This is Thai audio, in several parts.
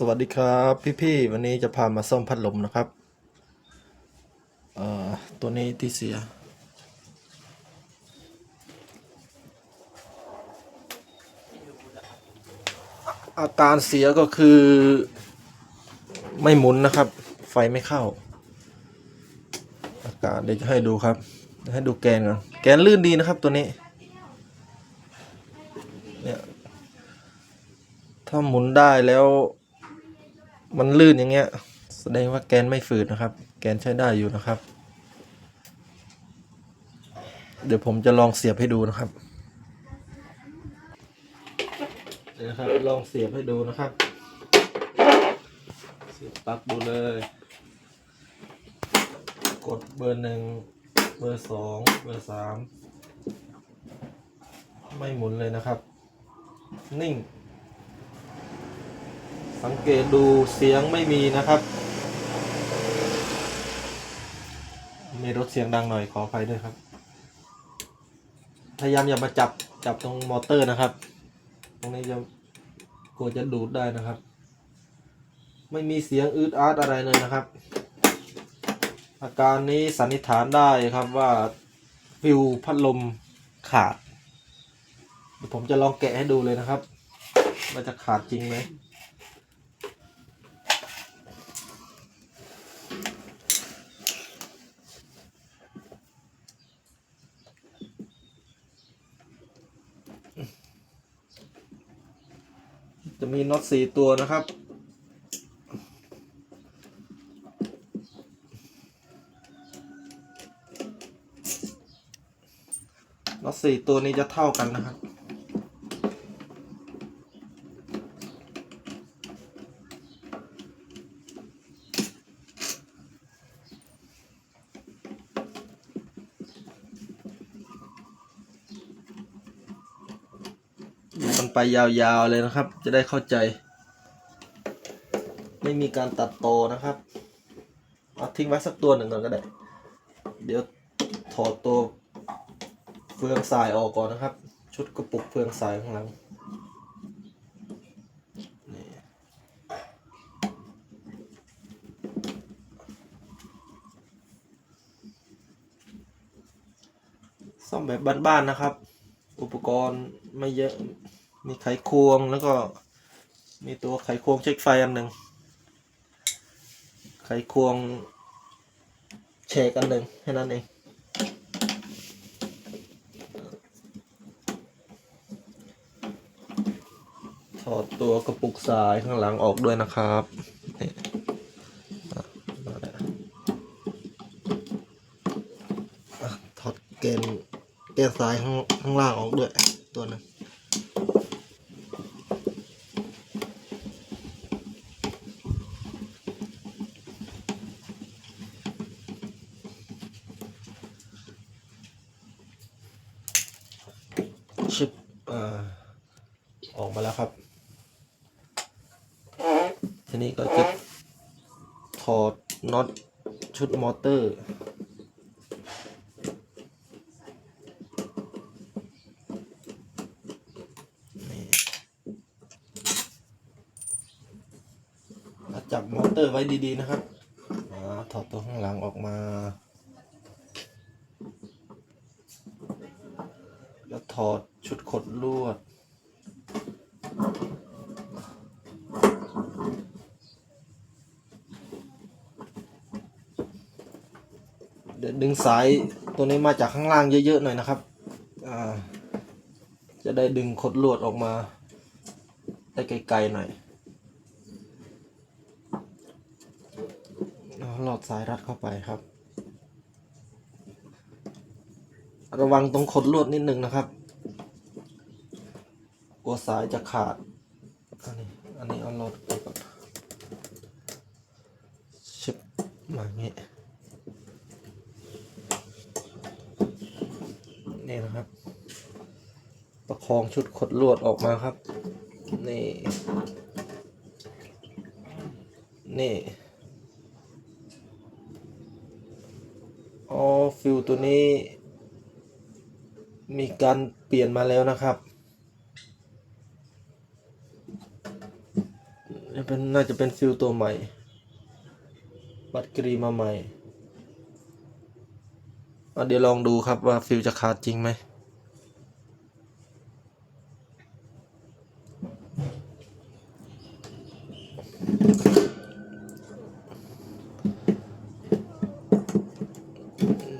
สวัสดีครับพี่ๆวันนี้จะพามาซ่อมพัดลมนะครับเอ่อตัวนี้ที่เสีย อาการเสียก็คือ ไม่หมุนนะครับ ไฟไม่เข้า อาการเดี๋ยวจะให้ดูครับ ให้ดูแกนก่อนแกนลื่นดีนะครับตัวนี้เนี่ยถ้าหมุนได้แล้ว มันลื่นอย่างเงี้ย แสดงว่าแกนไม่ฝืดนะครับ แกนใช้ได้อยู่นะครับ เดี๋ยวผมจะลองเสียบให้ดูนะครับเดี๋ยวนะครับลองเสียบให้ดูนะครับ เสียบปลั๊กดูเลย กดเบอร์หนึ่งเบอร์สองเบอร์สามไม่หมุนเลยนะครับ นิ่ง สังเกตดูเสียงไม่มีนะครับมีรถเสียงดังหน่อยขออภัยด้วยครับ พยายามอย่ามาจับจับตรงมอเตอร์นะครับ ตรงนี้จะกลัวจะดูดได้นะครับ ไม่มีเสียงอืดอาดอะไรเลยนะครับ อาการนี้สันนิษฐานได้ครับว่าฟิวพัดลมขาดเดี๋ยวผมจะลองแกะให้ดูเลยนะครับว่าจะขาดจริงไหม มีน็อตสี่ตัวนะครับ น็อตสี่ตัวนี้จะเท่ากันนะครับ มันไปยาวๆเลยนะครับ จะได้เข้าใจ ไม่มีการตัดโตนะครับเอาทิ้งไว้สักตัวหนึ่งก่อนก็ได้ เดี๋ยวถอดตัวเฟืองสายออกก่อนนะครับ ชุดกระปุกเฟืองสายข้างหลังนี่ซ่อมแบบบ้านๆนะครับ อุปกรณ์ไม่เยอะ มีไขควงแล้วก็มีตัวไขควงเช็คไฟอันหนึ่งไขควงเชกอันหนึ่งแค่นั้นเองถอดตัวกระปุกสายข้างหลังออกด้วยนะครับถอดเกนเกนสายข้างข้างล่างออกด้วยตัวหนึง ชิปอ่าออกมาแล้วครับ ทีนี้ก็จะถ อดน็อตชุดมอเตอร์นี่จับมอเตอร์ไว้ดีๆนะครับอถอดตัวข้างหลังออกมา แล้วถอดชุดขดลวด เดี๋ยวดึ งสายตัวนี้มาจากข้างล่างเยอะๆหน่อยนะครับจะได้ดึงขดลวดออกมา ได้ไกลๆหน่อยแล้วหลอดสายรัดเข้าไปครับ ระวังตรงขดลวดนิดนึงนะครับกลัวสายจะขาด อันนี้ อันนี้เอาหลอดไปก่อนชิบมาอย่างงี้ นี่นะครับ ประค องชุดขดลวดออกมาครับ นี่ นี่อ๋อฟิวตัวนี้ มีการเปลี่ยนมาแล้วนะครับนี่เป็นน่าจะเป็นฟิลตัวใหม่ บัตรกรีมาใหม่เดี๋ยวลองดูครับว่าฟิลจะขาดจริงไหม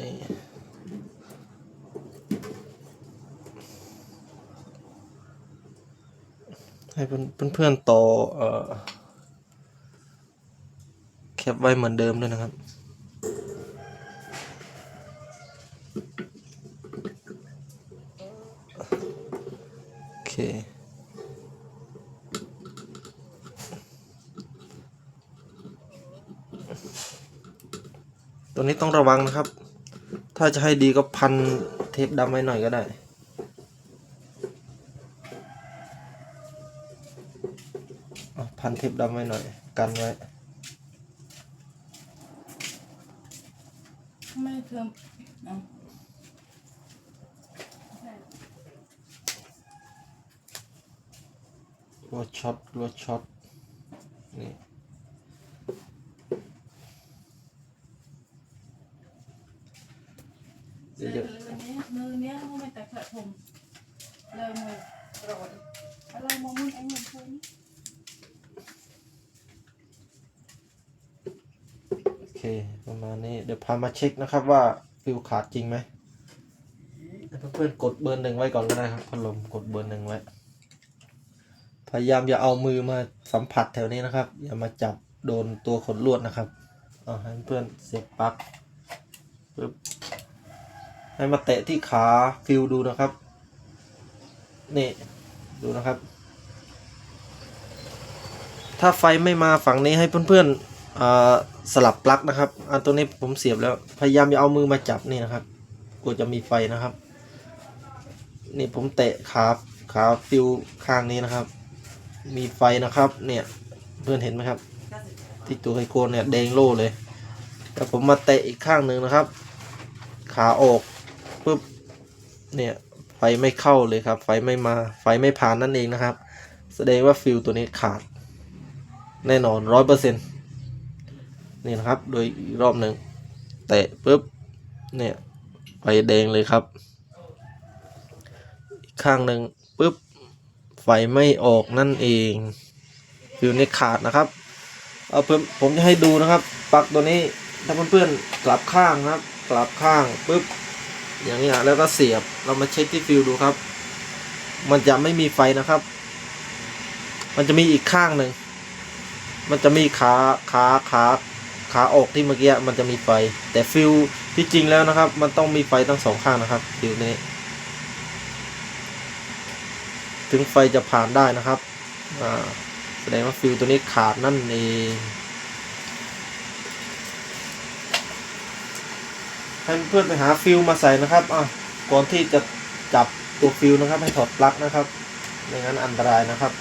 นี่ ให้ เพื่อนๆต่อเอ่อแคปไว้เหมือนเดิมด้วยนะครับ โอเคตัวนี้ต้องระวังนะครับ ถ้าจะให้ดีก็พันเทปดำไว้หน่อยก็ได้ อะ พันเทปดำไว้หน่อย กันไว้ ไม่เพิ่มเอารถช็อตรถช็อตนี่เสร็จเลยวันนี้มือเนี้ยเขาไม่แต่กระผมเลยมือโรยอะไรมองมึงไอ้เงินคนโอเค ประมาณนี้เดี๋ยวพามาเช็คนะครับว่าฟิวขาดจริงไหมเพื่อนๆกดเบอร์หนึ่งไว้ก่อนก็ได้ครับพัดลมกดเบอร์หนึ่งไว้ พยายามอย่าเอามือมาสัมผัสแถวนี้นะครับ อย่ามาจับโดนตัวขนลวดนะครับเอาให้เพื่อนเสียบปลั๊กปึ๊บให้มาเตะที่ขาฟิวดูนะครับ นี่ดูนะครับ ถ้าไฟไม่มาฝั่งนี้ให้เพื่อนๆ สลับปลั๊กนะครับ อันตัวนี้ผมเสียบแล้ว พยายามอย่าเอามือมาจับนี่นะครับกลัวจะมีไฟนะครับ นี่ผมเตะขาขาฟิวข้างนี้นะครับ มีไฟนะครับ เนี่ยเพื่อนเห็นไหมครับ ที่ตัวไฮโคนเนี่ยแดงโล่เลยแต่ผมมาเตะอีกข้างหนึ่งนะครับ ขาออกปุ๊บเนี่ยไฟไม่เข้าเลยครับ ไฟไม่มาไฟไม่ผ่านนั่นเองนะครับ แสดงว่าฟิวตัวนี้ขาด แน่นอนร้อยเปอร์เซ็นต์ นี่นะครับ โดยอีกรอบหนึ่งเตะปุ๊บเนี่ยไฟแดงเลยครับ อีกข้างหนึ่งปุ๊บไฟไม่ออกนั่นเองฟิวนี้ขาดนะครับเอาเพิ่มผมจะให้ดูนะครับปลั๊กตัวนี้ถ้าเพื่อนๆกลับข้างนะครับ กลับข้างปุ๊บอย่างนี้แล้วก็เสียบเรามาเช็คที่ฟิวดูครับ มันจะไม่มีไฟนะครับ มันจะมีอีกข้างหนึ่งมันจะมีขาขาขา ขาออกที่เมื่อกี้มันจะมีไฟ แต่ฟิวที่จริงแล้วนะครับ มันต้องมีไฟทั้งสองข้างนะครับฟิวนี้ ถึงไฟจะผ่านได้นะครับแสดงว่าฟิวตัวนี้ขาดนั่นเองให้เพื่อนไปหาฟิวมาใส่นะครับอะก่อนที่จะจับตัวฟิวนะครับ ให้ถอดปลั๊กนะครับไม่งั้นอันตรายนะครับ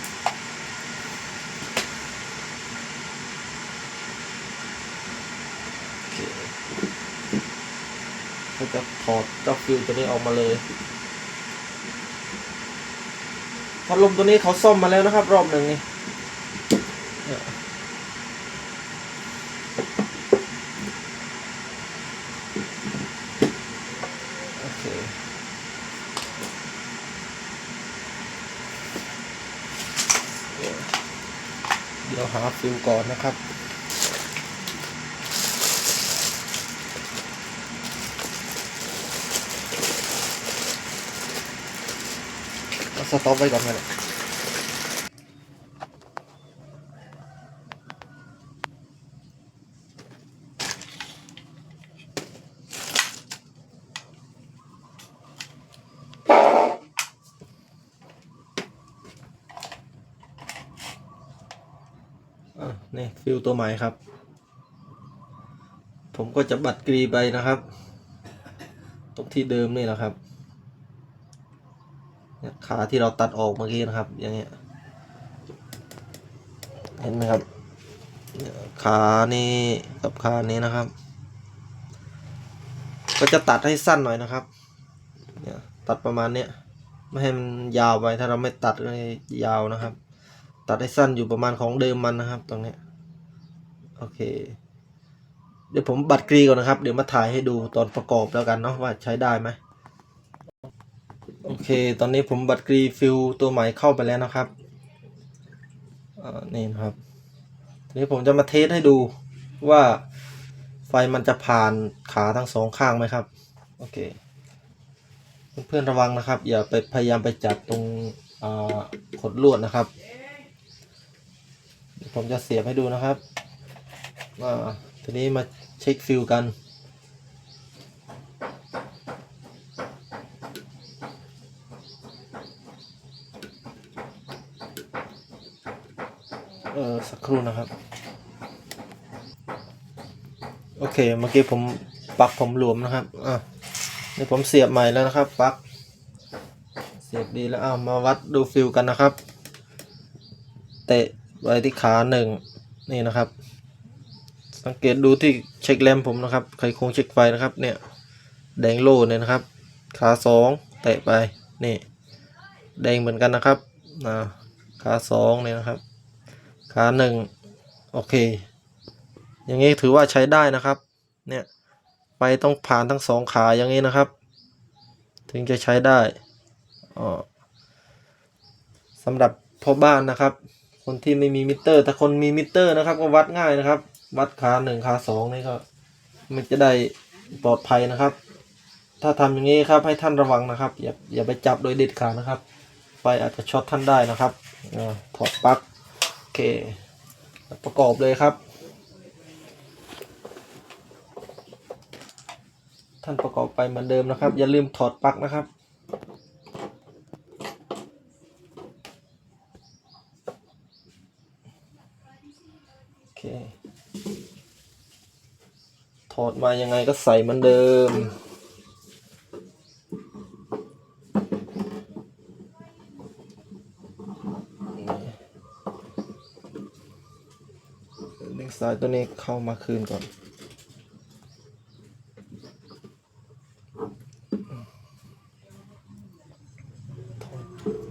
โอเค ก็จะถอดเจ้าฟิวตัวนี้ออกมาเลยพัดลมตัวนี้เขาซ่อมมาแล้วนะครับ รอบหนึ่งนี่เนี่ยโอเคเดี๋ยวหาฟิวก่อนนะครับ เอา สต็อปไว้ก่อนเลยอะนี่ฟิลตัวใหม่ครับ ผมก็จะบัดกรีไปนะครับ ตรงที่เดิมนี่แหละครับ ขาที่เราตัดออกเมื่อกี้นะครับ อย่างเงี้ย เห็นไหมครับเนี่ยขานี่กับขานี้นะครับ ก็จะตัดให้สั้นหน่อยนะครับ เนี่ยตัดประมาณเนี้ยไม่ให้มันยาวไปถ้าเราไม่ตัดก็ยาวนะครับ ตัดให้สั้นอยู่ประมาณของเดิมมันนะครับ ตรงเนี้ยโอเค เดี๋ยวผมบัดกรีก่อนนะครับ เดี๋ยวมาถ่ายให้ดูตอนประกอบแล้วกันเนาะว่าใช้ได้ไหม โอเค ตอนนี้ผมบัดกรีฟิลตัวใหม่เข้าไปแล้วนะครับอ่านี่นะครับทีนี้ผมจะมาเทสให้ดูว่าไฟมันจะผ่านขาทั้งสองข้างไหมครับ โอเค เพื่อนๆระวังนะครับ อย่าไปพยายามไปจับตรงขดลวดนะครับผมจะเสียบให้ดูนะครับอ่าทีนี้มาเช็คฟิลกัน เออสักครู่นะครับ โอเคเมื่อกี้ผมปักผมหลวมนะครับอะนี่ผมเสียบใหม่แล้วนะครับปักเสียบดีแล้วอ้าวมาวัดดูฟิลกันนะครับ เตะไว้ที่ขาหนึ่งนี่นะครับ สังเกตดูที่เช็คแรมผมนะครับไขควงเช็คไฟนะครับเนี่ยแดงโล่เนี่ยนะครับ ขาสองเตะไปนี่แดงเหมือนกันนะครับนะขาสองเนี่ยนะครับ ขาหนึ่งโอเค อย่างนี้ถือว่าใช้ได้นะครับ เนี่ยไฟต้องผ่านทั้งสองขาอย่างนี้นะครับ ถึงจะใช้ได้อ๋อสำหรับพ่อบ้านนะครับ คนที่ไม่มีมิเตอร์ถ้าคนมีมิเตอร์นะครับ ก็วัดง่ายนะครับ วัดขาหนึ่งขาสองนี่ก็มันจะได้ปลอดภัยนะครับ ถ้าทำอย่างนี้ครับให้ท่านระวังนะครับ อย่าอย่าไปจับโดยเด็ดขาดนะครับ ไฟอาจจะช็อตท่านได้นะครับอถอดปลั๊ก เค ประกอบเลยครับ ท่านประกอบไปเหมือนเดิมนะครับ อย่าลืมถอดปลั๊กนะครับโอเคถอดมายังไงก็ใส่เหมือนเดิม ดึงสายตัวนี้เข้ามาคืนก่อน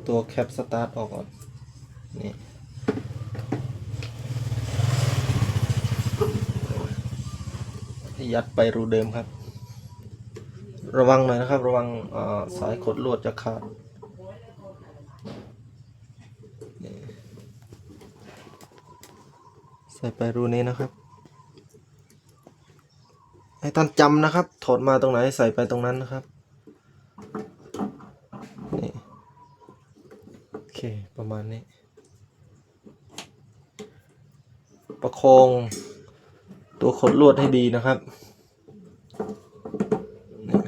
ตัวแคปสตาร์ทออกก่อนนี่ยัดไปรูเดิมครับ ระวังหน่อยนะครับ ระวังสายขดลวดจะขาดนี่ใส่ไปรูนี้นะครับ ให้ท่านจำนะครับ ถอดมาตรงไหนใส่ไปตรงนั้นนะครับนี่โอเคประมาณนี้ ประคองตัวขดลวดให้ดีนะครับนี่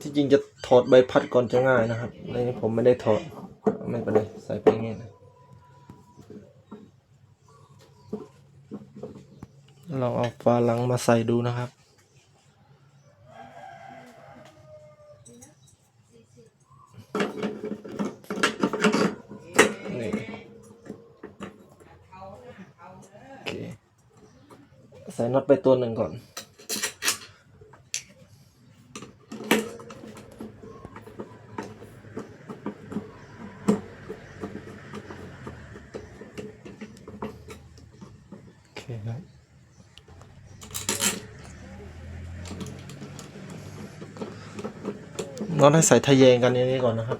ที่จริงจะ ถอดใบพัดก่อนจะง่ายนะครับในนี้ผมไม่ได้ถอดไม่เป็นไรใส่ไปงงี้นะลองเอาฝาหลังมาใส่ดูนะครับนี่โอเคใส่น็อตไปตัวหนึ่งก่อน โอเคครับ น็อตให้ใส่ทะแยงกันอย่างนี้ก่อนนะครับ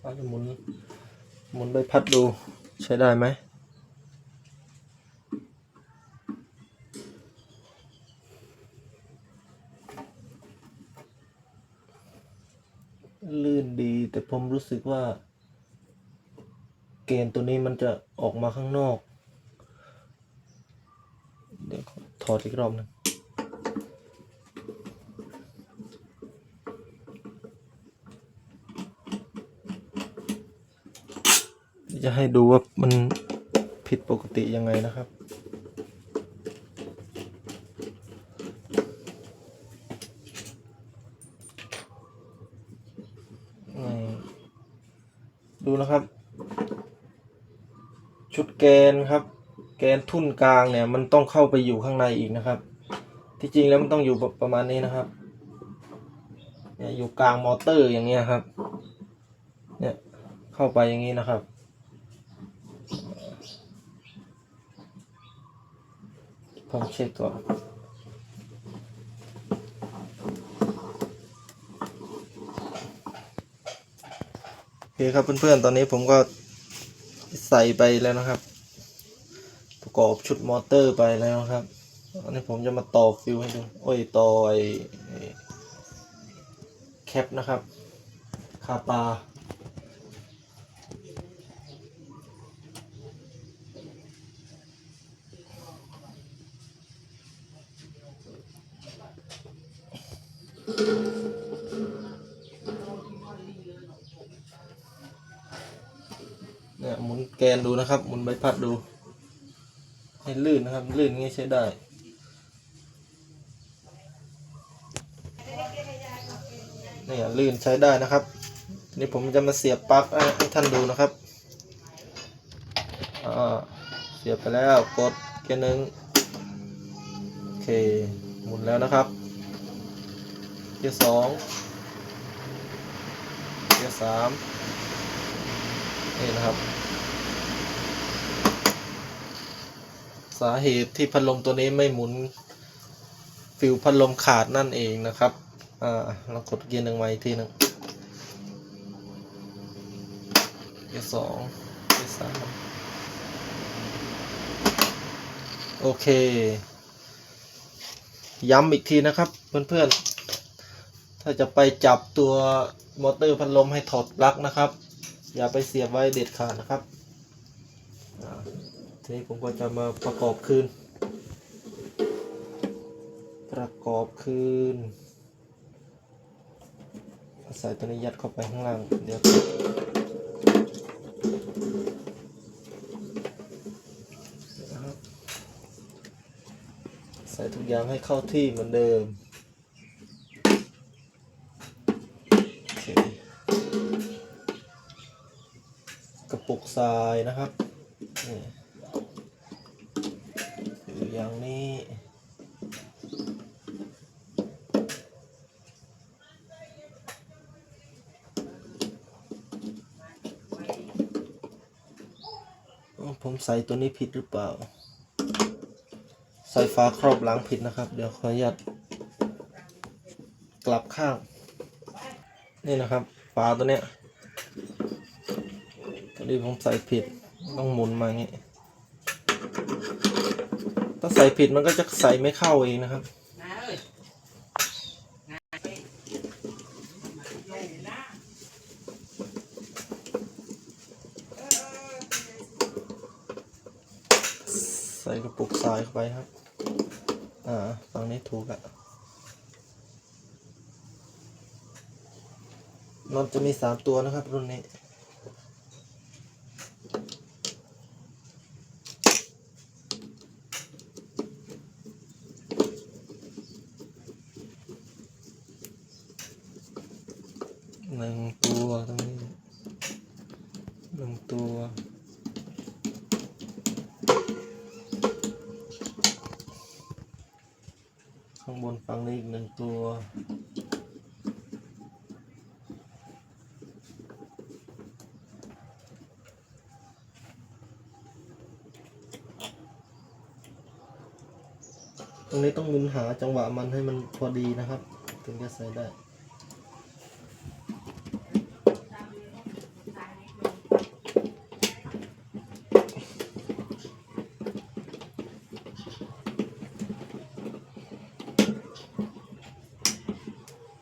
เราจะหมุนหมุนใบพัดดูใช้ได้ไหมลื่นดีแต่ผมรู้สึกว่า เกณฑ์ตัวนี้มันจะออกมาข้างนอก เดี๋ยวถอดอีกรอบหนึงจะให้ดูว่ามันผิดปกติยังไงนะครับ ดูนะครับ ชุดแกนครับ แกนทุ่นกลางเนี่ยมันต้องเข้าไปอยู่ข้างในอีกนะครับ ที่จริงแล้วมันต้องอยู่ประมาณนี้นะครับเนี่ยอยู่กลางมอเตอร์อย่างเงี้ยครับ เนี่ยเข้าไปอย่างนี้นะครับ ผมเช็คก่อนโอเคครับเพื่อนๆ ตอนนี้ผมก็ ใส่ไปแล้วนะครับ ประกอบชุดมอเตอร์ไปแล้วนะครับอันนี้ผมจะมาต่อฟิวให้ดูโอ้ยต่อไอแคปนะครับ คาปา ใบพัดดู ให้ลื่นนะครับ ลื่นงี้ใช้ได้เนี่ยลื่นใช้ได้นะครับ นี่ผมจะมาเสียบปลั๊กให้ท่านดูนะครับเสียบไปแล้วกดเกียร์หนึ่งโอเค หมุนแล้วนะครับ เกียร์สองเกียร์สามนี่นะครับ สาเหตุที่พัดลมตัวนี้ไม่หมุน ฟิวพัดลมขาดนั่นเองนะครับ อ่าเรากดเกียร์หนึ่งไว้ทีหนึ่งเกียร์สองเกียร์สามโอเค ย้ำอีกทีนะครับเพื่อนๆ ถ้าจะไปจับตัวมอเตอร์พัดลมให้ถอดปลั๊กนะครับ อย่าไปเสียบไว้เด็ดขาดนะครับ ทีนี้ผมก็จะมาประกอบคืน ประกอบคืนใส่ตัวนี้ยัดเข้าไปข้างล่าง เดี๋ยวใส่ทุกอย่างให้เข้าที่เหมือนเดิมกระปุกทรายนะครับนี่อยู่อย่างนี้ อ๋อ ผมใส่ตัวนี้ผิดหรือเปล่า ใส่ฟ้าครอบหลังผิดนะครับ เดี๋ยวขออนุญาตกลับข้าง นี่นะครับ ฝาตัวเนี้ยตัวนี้ผมใส่ผิดต้องหมุนมาอย่างงี้ ถ้าใส่ผิดมันก็จะใส่ไม่เข้าเองนะครับ ใส่กระปุกทรายเข้าไปครับ อ่าฝั่งนี้ถูกอะ มันจะมีสามตัวนะครับรุ่นนี้ หนึ่งตัวตรงนี้หนึ่งตัว ข้างบนฝั่งนี้อีกหนึ่งตัว ตรงนี้ต้องมุนหาจังหวะมันให้มันพอดีนะครับ ถึงจะใส่ได้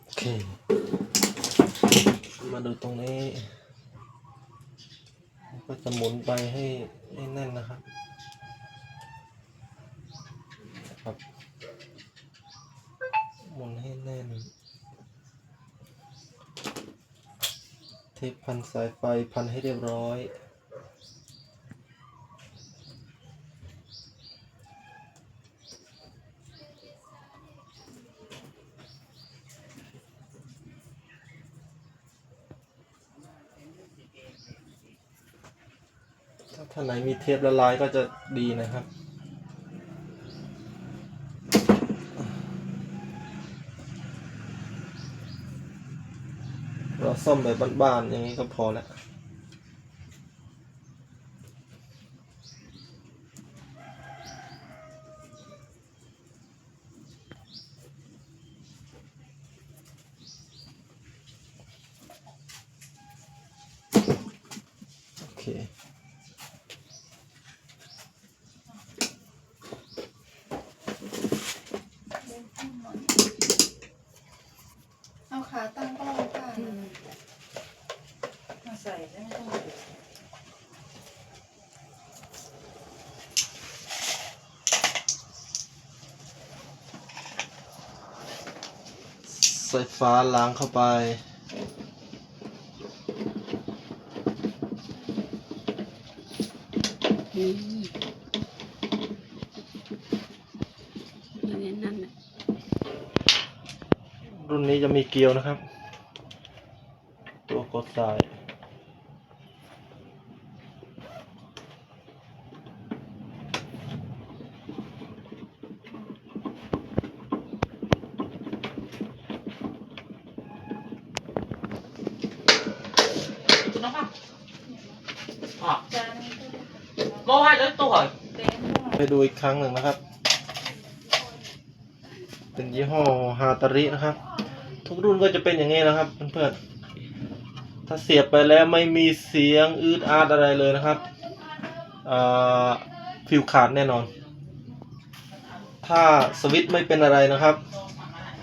โอเค มาดูตรงนี้ ก็จะหมุนไปให้ให้แน่นนะครับ ครับ หมุนให้แน่น เทปพันสายไฟ พันให้เรียบร้อยถ้าถ้าไหนมีเทปละลายก็จะดีนะครับเราซ่อมแบบบ้านๆอย่างนี้ก็พอแล้ว เคเอาขาตั้งกล้องค่ะมาใส่ได้ไม่ต้องใส่ฟ้าล้างเข้าไป นี่อย่างนี้นั่นน่ะ รุ่นนี้จะ มีเกลียวนะครับ ตัวกดสาย nó không à จานนี้ก็ได้ mua hai đứa tôi hỏi เต็มหม้อไปดูอีกครั้งหนึ่งนะครับ เป็นยี่ห้อฮาตารินะครับ ทุกรุ่นก็จะเป็นอย่างนี้นะครับเพื่อนๆถ้าเสียบไปแล้วไม่มีเสียงอืดอาดอะไรเลยนะครับฟิวขาดแน่นอน ถ้าสวิตช์ไม่เป็นอะไรนะครับ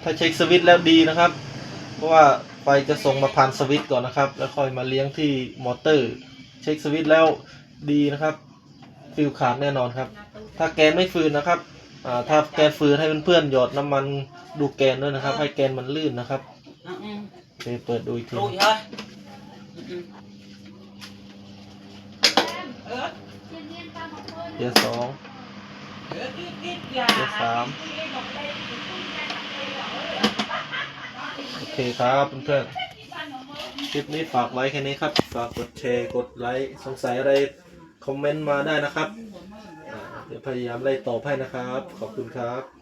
ถ้าเช็คสวิตช์แล้วดีนะครับ เพราะว่าไฟจะส่งมาผ่านสวิตช์ก่อนนะครับ แล้วค่อยมาเลี้ยงที่มอเตอร์ เช็คสวิตช์แล้วดีนะครับ ฟิวขาดแน่นอนครับ ถ้าแกนไม่ฟืนนะครับ อ่าถ้าแกนฟืนให้เพื่อนๆหยอดน้ำมันดูแกนด้วยนะครับ ให้แกนมันลื่นนะครับ ừ, ừ. ไปเปิดดูอีกที lùi thôi ừ, ừ. Ừ. เกียร์สอง Ừ, cái- cái gà Cái xám. cái một đây, cái cái โอเคครับเพื่อนๆคลิปนี้ฝากไว้แค่นี้ครับ ฝากกดแชร์ กดไลค์ สงสัยอะไร คอมเมนต์มาได้นะครับอ่า เดี๋ยวพยายามไล่ตอบให้นะครับ ขอบคุณครับ